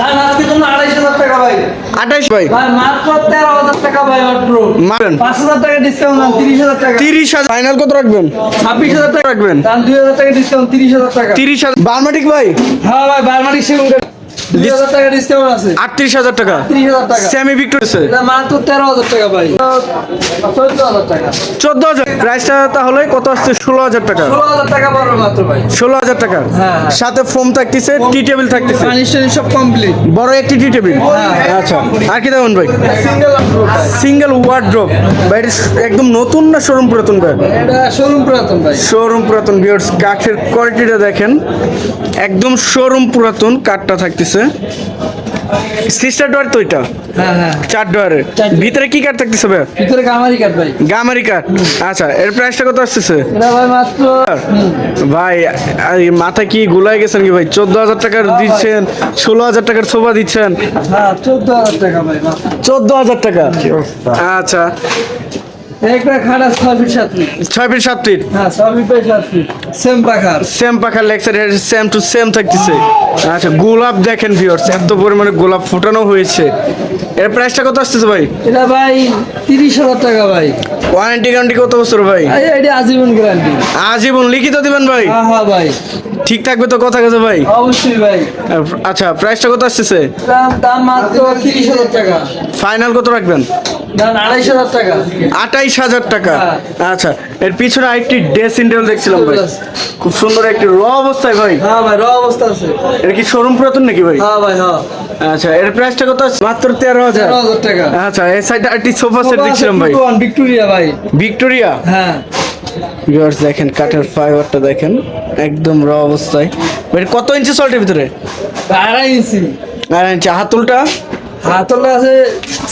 আজকে জন্য আড়াইশ হাজার টাকা ভাই। আঠাইশ ভাই। মাত্র তেরো হাজার টাকা ভাই মাত্র মারেন। পাঁচ হাজার টাকা ডিসকাউন্ট তিরিশ হাজার টাকা। তিরিশ হাজার। ফাইনাল কত রাখবেন? ছাব্বিশ হাজার টাকা। রাখবেন। দাম দুই হাজার টাকা ডিসকাউন্ট তিরিশ হাজার টাকা। তিরিশ হাজার। বারমাটিক ভাই? হ্যাঁ ভাই বারমাটিক সেগুন টাকা ডিসকাউন্ট আছে। সেমি এটা মাত্র ভাই। প্রাইসটা তাহলে কত আসছে? টাকা। টাকা পড়বে মাত্র ভাই। ষোলো হাজার টাকা। হ্যাঁ। সাথে ফোম থাকতেছে টি টেবিল থাকতেছে। পানি সব কমপ্লিট বড় একটি টি টেবিল আচ্ছা আর কি দেবেন ভাই? সিঙ্গেল ওয়ার্ড্রোপ ভাই। একদম নতুন না শোরুম পুরাতন ভাই? এটা শোরুম পুরাতন ভাই। শোরুম পুরাতন কাঠের কোয়ালিটিটা দেখেন। একদম শোরুম পুরাতন কাঠটা থাকতেছে। সিস্টার ডোয়ার তো এটা? হ্যাঁ হ্যাঁ। চার ডোয়ারের ভিতরে কি কাঠ থাকতেছে ভাই ভিতরে কামারি কাঠ ভাই। গামারি কাঠ আচ্ছা এর প্রাইসটা কত আসতেছে? ভাই মাত্র ভাই মাথা কি গুলাই গেছেন কি ভাই? চোদ্দ হাজার টাকার দিচ্ছেন ষোলো হাজার টাকার সোফা দিচ্ছেন। হ্যাঁ চোদ্দ হাজার টাকা ভাই চোদ্দ হাজার টাকা? আচ্ছা। একটা খাট আছে ছয় ফিট সাত ফিট। ছয় ফিট সাত ফিট? হ্যাঁ ছয় ফিট বাই সাত ফিট। সেম পাখার। সেম পাখার সেম টু সেম থাকতেছে। আচ্ছা গোলাপ দেখেন ভিউয়ার্স এত পরিমাণে গোলাপ ফুটানো হয়েছে। এর প্রাইসটা কত আসতেছে ভাই? এটা ভাই তিরিশ হাজার টাকা ভাই। ওয়ারেন্টি গ্যারান্টি কত বছর ভাই? এটা আজীবন গ্যারান্টি আজীবন লিখিত দিবেন ভাই? হ্যাঁ হ্যাঁ ভাই। ঠিক থাকবে তো কথা কথা ভাই? অবশ্যই ভাই। আচ্ছা প্রাইসটা কত আসতেছে? দাম মাত্র তিরিশ হাজার টাকা। ফাইনাল কত রাখবেন? দাম আড়াইশ হাজার টাকা। আটাইশ হাজার টাকা। হ্যাঁ। আচ্ছা এর পিছনে আরেকটি ড্রেসিং টেবিল দেখছিলাম ভাই। খুব সুন্দর একটি র অবস্থায় ভাই। হ্যাঁ ভাই র অবস্থা আছে। এর কি শোরুম পুরাতন নাকি ভাই? হ্যাঁ ভাই হ্যাঁ। আচ্ছা এর প্রাইসটা কত মাত্র তেরো হাজার। টাকা। আচ্ছা এই সাইডে আরেকটি সোফা সেট দেখছিলাম ভাই। ভিক্টোরিয়া ভাই। ভিক্টোরিয়া? হ্যাঁ। ভিউয়ার্স দেখেন কাঠের ফাইবারটা দেখেন একদম র অবস্থায়। কত ইঞ্চি সল্টের ভিতরে? আড়াই ইঞ্চি আর ইঞ্চি হাতুলটা? হাতলে আছে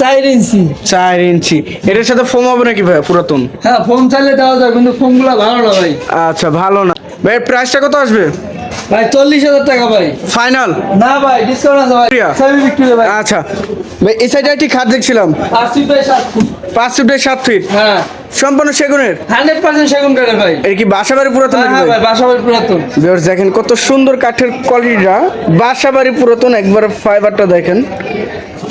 চার ইঞ্চি। চার ইঞ্চি। এটার সাথে ফোম হবে নাকি ভাই পুরাতন? হ্যাঁ চাইলে দেওয়া যায় কিন্তু ভালো না ভাই। আচ্ছা ভালো না। ভাই প্রাইসটা কত আসবে? ভাই চল্লিশ হাজার টাকা ভাই। ফাইনাল না ভাই ডিসকাউন্ট আছে ভাই। সেমি ভিক্টোরিয়া ভাই। আচ্ছা। ভাই এই সাইডে একটি খাট দেখছিলাম। পাঁচ ফিট বাই সাত ফুট পাঁচ ফিটের সাত ফিট হ্যাঁ। সম্পূর্ণ সেগুনের? হান্ড্রেড পার্সেন্ট সেগুন কাঠের ভাই। কি বাসা বাড়ি পুরাতন হ্যাঁ হ্যাঁ ভাই? ভাই পুরাতন। ভিউয়ার্স দেখেন কত সুন্দর কাঠের কোয়ালিটিটা বাসা বাড়ি পুরাতন একবার ফাইবারটা দেখেন।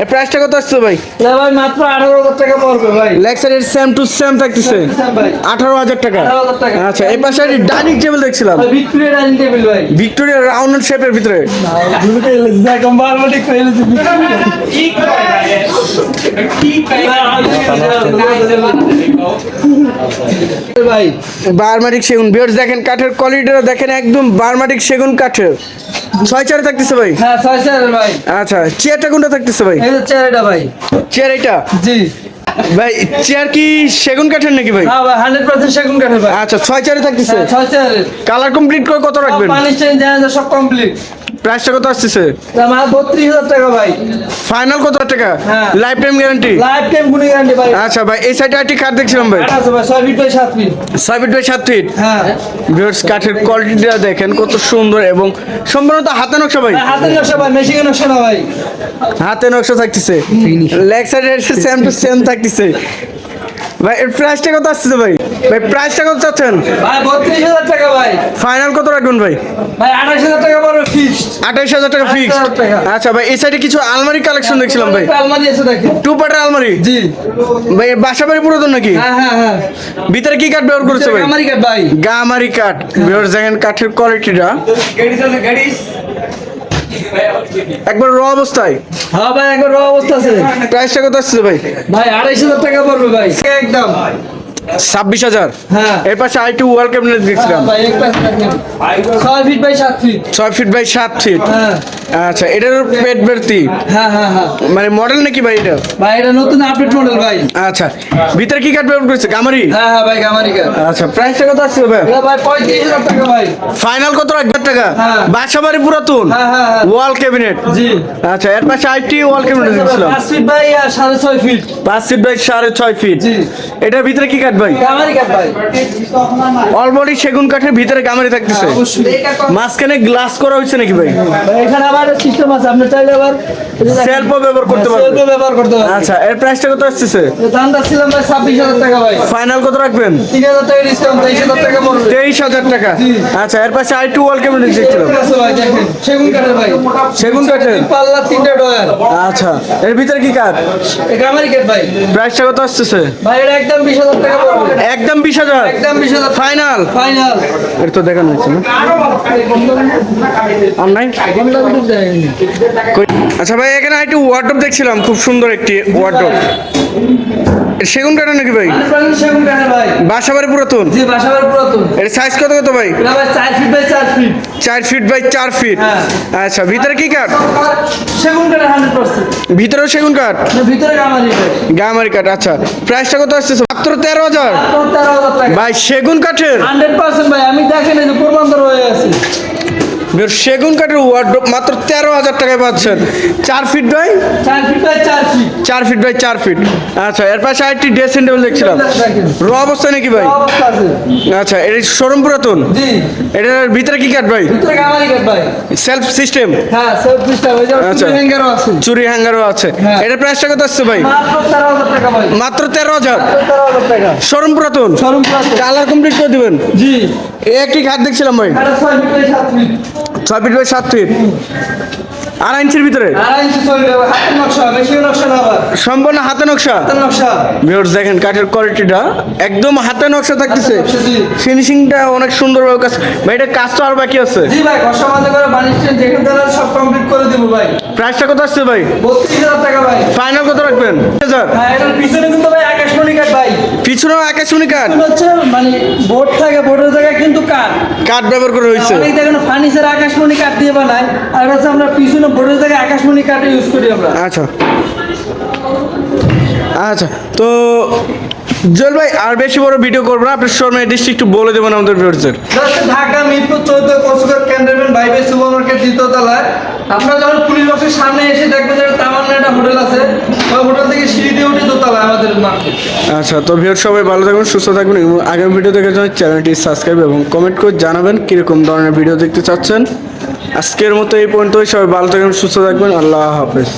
এর প্রাইসটা কত আসছে ভাই? না ভাই মাত্র আঠারো হাজার টাকা পড়বে ভাই। লেগ এর সেম টু সেম থাকতেছে Same ভাই। আঠারো হাজার টাকা। 18,000 টাকা। আচ্ছা এই পাশে ডাইনিং টেবিল দেখছিলাম। ভাই ভিক্টোরিয়া ডাইনিং টেবিল ভাই। ভিক্টোরিয়া রাউন্ড শেপের ভিতরে। খেলেছি ভাই বারমাটিক সেগুন ভিউয়ার্স দেখেন কাঠের কোয়ালিটিটা দেখেন একদম বারমাটিক সেগুন কাঠের। ছয় চারে থাকতেছে ভাই? হ্যাঁ ছয় চার ভাই। আচ্ছা চেয়ারটা কোনটা থাকতেছে ভাই? এই এটা ভাই। চেয়ার এটা জি। ভাই চেয়ার কি সেগুন কাঠের নাকি ভাই? হ্যাঁ ভাই হান্ড্রেড পার্সেন্ট সেগুন কাঠের ভাই। আচ্ছা ছয় চারে থাকতেছে? হ্যাঁ, ছয় চারের কালার কমপ্লিট করে কত রাখবেন? পানি চেঞ্জ সব কমপ্লিট প্রাইসটা কত আসতেছে? আমার বত্রিশ হাজার টাকা ভাই। ফাইনাল কত টাকা? হ্যাঁ। Lifetime guarantee lifetime গুণি গ্যারান্টি ভাই। আচ্ছা ভাই এই সাইডে একটি কাঠ দেখছিলাম ভাই। ভাই ছয় ফিট বাই সাত ফিট ছয় ফিট বাই সাত ফিট হ্যাঁ। ভিউয়ার্স কাঠের কোয়ালিটিটা দেখেন কত সুন্দর এবং সম্পূর্ণত হাতে নকশা ভাই। হাতের নকশা ভাই মেশিনের নকশা না ভাই। হাতে নকশা থাকতেছে। লেগ সাইডে সেম টু সেম থাকতেছে। ভাই এর প্রাইসটা কত আসছে ভাই? ভাই প্রাইসটা কত চাচ্ছেন? ভাই বত্রিশ হাজার টাকা ভাই। ফাইনাল কত রাখবেন ভাই? ভাই আঠাশ হাজার টাকা পড়বে ফিক্সড আঠাইশ হাজার টাকা ফিক্সড আচ্ছা ভাই এই সাইডে কিছু আলমারি কালেকশন দেখছিলাম ভাই। আলমারি আছে দেখেন। টু পার্টের আলমারি? জি। ভাই বাসা বাড়ি পুরাতন নাকি? হ্যাঁ হ্যাঁ হ্যাঁ। ভিতরে কি কাঠ ব্যবহার করেছে ভাই? আমেরিকার ভাই। গামারি কাঠ ভিউয়ার্স দেখেন কাঠের কোয়ালিটিটা একবার র অবস্থায়। হ্যাঁ ভাই একবার র অবস্থা আছে। প্রাইসটা কত আসছে ভাই? ভাই আড়াইশো হাজার টাকা পড়বে ভাই। একদম। ছাব্বিশ হাজার। হ্যাঁ। এর পাশে আইটু ওয়াল ক্যাবিনেট দেখছিলাম। ভাই এক ছয় ফিট বাই সাত ফিট ছয় ফিট বাই সাত ফিট হ্যাঁ। আচ্ছা এটার পেট বেরতি হ্যাঁ হ্যাঁ হ্যাঁ। মানে মডেল নাকি ভাই এটা? ভাই এটা নতুন আপডেট মডেল ভাই। আচ্ছা ভিতরে কি কাঠ ব্যবহার করেছে? গামারি? হ্যাঁ হ্যাঁ ভাই আমেরিকা আচ্ছা প্রাইসটা কত আসছে ভাই? এটা টাকা ভাই। ফাইনাল কত? রাখবেন টাকা? হ্যাঁ। বাসা বাড়ি পুরাতন? হ্যাঁ, হ্যাঁ, হ্যাঁ। ওয়াল ক্যাবিনেট জি। আচ্ছা এর পাশে আইটি ওয়াল ক্যাবিনেট দেখছিলাম পাঁচ ফিট বাই আর সাড়ে ছয় ফিট পাঁচ ফিট বাই সাড়ে ছয় ফিট জি। এটার ভিতরে কি কাঠ ভাই। অলবডি সেগুন কাঠের ভিতরে গামারি থাকতেছে। মাঝখানে গ্লাস করা হয়েছে নাকি ভাই? এখানে আবার সিস্টেম আছে আপনি চাইলে আবার সেলফও ব্যবহার করতে পারবেন। সেলফও ব্যবহার করতে পারবেন। আচ্ছা এর প্রাইসটা কত আসতেছে? দামটা ছিলাম ভাই টাকা ভাই। ফাইনাল কত রাখবেন? তিন হাজার টাকা ডিসকাউন্ট তেইশ হাজার টাকা পড়বে। তেইশ হাজার টাকা। আচ্ছা এর পাশে আই টু ওয়াল ক্যাবিনেট দেখছিলাম। সেগুন কাঠের ভাই। সেগুন কাঠের? পাল্লা তিনটা ডয়ার আচ্ছা এর ভিতরে কি কাঠ? গামারি কাট ভাই। প্রাইসটা কত আসতেছে? ভাই এটা একদম বিশ হাজার টাকা পড়বে একদম বিশ হাজার। একদম বিশ হাজার। ফাইনাল ফাইনাল এটা তো দেখানো হচ্ছে না। আচ্ছা ভাই এখানে একটি ওয়ার্ডরোব দেখছিলাম খুব সুন্দর একটি ওয়ার্ডরোব সেগুন কাঠের নাকি ভাই? সেগুন কাঠের ভাই। বাসাবাড়ি পুরাতন? জি পুরাতন। এর সাইজ কত কত ভাই? চার ফিট বাই চার চার ফিট বাই চার ফিট হ্যাঁ। আচ্ছা ভিতরে কি কাঠ? সেগুন ভিতরেও সেগুন কাঠ? ভিতরে গামারি কাঠ। আচ্ছা। প্রাইসটা কত আসছে মাত্র তেরো হাজার। ভাই সেগুন কাঠের? হান্ড্রেড পার্সেন্ট ভাই আমি দেখেন প্রমাণ হয়ে আছে। সেগুন কাঠের ওয়ার্ডরোব মাত্র তেরো হাজার টাকায় পাচ্ছেন। চার ফিট বাই? চার ফিট বাই চার ফিট বাই চার ফিট আচ্ছা এর পাশে আরেকটি ড্রেসিং টেবিল দেখছিলাম। র অবস্থা নাকি ভাই? আচ্ছা এর শোরুম পুরাতন? এটার ভিতরে কি কাঠ ভাই? সেলফ সিস্টেম হ্যাঁ আচ্ছা। চুরি হ্যাঙ্গারও আছে। হ্যাঁ। এটার প্রাইসটা কত আসছে ভাই? মাত্র তেরো হাজার শোরুম পুরাতন? কালার কমপ্লিট করে দিবেন? জি। একটি খাট দেখছিলাম ভাই। এটা ছয় ফিট বাই সাত ফিট। আড়াই ইঞ্চির ভিতরে? সম্পূর্ণ হাতে নকশা? ভিউয়ার্স দেখেন কাঠের কোয়ালিটিটা একদম হাতে নকশা থাকতেছে। ফিনিশিংটা অনেক সুন্দরভাবে কাজ ভাই এটা কাজ তো আর বাকি আছে। জি ভাই কষ্ট করে বানিয়েছেন কমপ্লিট করে দিব ভাই। প্রাইসটা কত আসছে ভাই? বত্রিশ হাজার টাকা ভাই। ফাইনাল কত রাখবেন? হাজার হ্যাঁ পিছনে কিন্তু ভাই আকাশমণি কাঠ ভাই। পিছনেও আকাশমণি কাঠ হচ্ছে মানে বোর্ড থাকে বোর্ডের জায়গায় কিন্তু কাঠ। কাঠ ব্যবহার করে হয়েছে। অনেক দেখেন ফার্নিচার আকাশমণি কাঠ দিয়ে বানায় আর হচ্ছে আমরা পিছনে বোর্ডের জায়গায় আকাশমণি কাঠ ইউজ করি আমরা। আচ্ছা। আচ্ছা তো জল ভাই আর বেশি বড় ভিডিও করব না আপনার শর্মা ডিস্ট্রিক্ট একটু বলে দেবেন আমাদের ভিউয়ার্সদের। এটা ঢাকা মিরপুর চৌদ্দ কসুগার ক্যান্টনমেন্ট বাইবে সুপার মার্কেট দ্বিতীয় তলায়। আপনারা যখন পুলিশ বক্সের সামনে এসে দেখবেন যে তামান্না একটা হোটেল আছে ওই হোটেল থেকে সিঁড়ি দিয়ে উঠে দোতলায় আমাদের মার্কেট। আচ্ছা তো ভিউয়ার সবাই ভালো থাকবেন সুস্থ থাকবেন এবং আগামী ভিডিও দেখার জন্য চ্যানেলটি সাবস্ক্রাইব এবং কমেন্ট করে জানাবেন কীরকম ধরনের ভিডিও দেখতে চাচ্ছেন। আজকের মতো এই পর্যন্তই সবাই ভালো থাকবেন সুস্থ থাকবেন আল্লাহ হাফেজ।